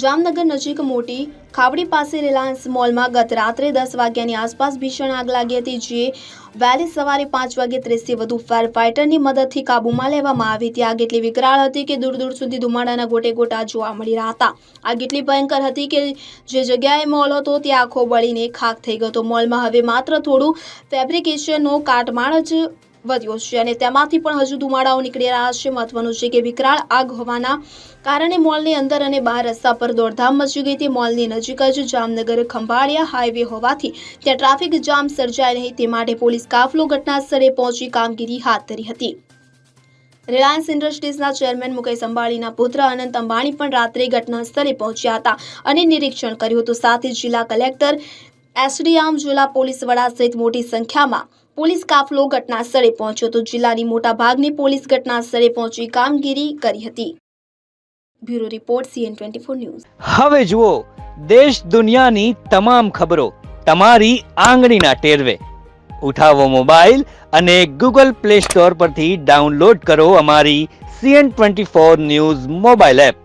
જામનગર નજીક મોટી ખાવડી પાસે રિલાયન્સ મોલમાં ગત રાત્રે દસ વાગ્યાની આસપાસ ભીષણ આગ લાગી હતી, જે વહેલી સવારે પાંચ વાગે ત્રીસથી વધુ ફાયર ફાઇટરની મદદથી કાબૂમાં લેવામાં આવી હતી. આગ એટલી વિકરાળ હતી કે દૂર દૂર સુધી ધુમાડાના ગોટે ગોટા જોવા મળી રહ્યા હતા. આગ એટલી ભયંકર હતી કે જે જગ્યાએ મોલ હતો ત્યાં આખો બળીને ખાક થઈ ગયો હતો. મોલમાં હવે માત્ર થોડું ફેબ્રિકેશનનો કાટમાળ જ વધ્યો છે અને તેમાંથી પણ હજુ ધુમાડાઓ નીકળી રહ્યા છે. મહત્વનું છે કે વિકરાળ આગ હોવાના કારણે મોલની અંદર અને બહાર રસ્તા પર દોડધામ મચી ગઈ. હતી મોલની નજીક જ જામનગર ખંભાળિયા હાઈવે હોવાથી ત્યાં ટ્રાફિક જામ સર્જાય નહીં તે માટે પોલીસ કાફલો ઘટના સ્થળે પહોંચી કામગીરી હાથ ધરી હતી. રિલાયન્સ ઇન્ડસ્ટ્રીઝના ચેરમેન મુકેશ અંબાણીના પુત્ર અનંત અંબાણી પણ રાત્રે ઘટના સ્થળે પહોંચ્યા હતા અને નિરીક્ષણ કર્યું હતું. સાથે જિલ્લા કલેક્ટર એસડીએમ જિલ્લા પોલીસ વડા સહિત મોટી સંખ્યામાં પોલીસ કાફલો ઘટના સ્થળે પહોંચ્યો તો જિલ્લાની મોટા ભાગની પોલીસ ઘટના સ્થળે પહોંચી કામગીરી કરી હતી. Bureau report, CN twenty news. હવે જુઓ, દેશ દુનિયાની તમામ ખબરો તમારી આંગળીના ટેરવે. ઉઠાવો મોબાઈલ અને ગૂગલ પ્લે સ્ટોર પરથી ડાઉનલોડ કરો અમારી CN twenty news mobile app.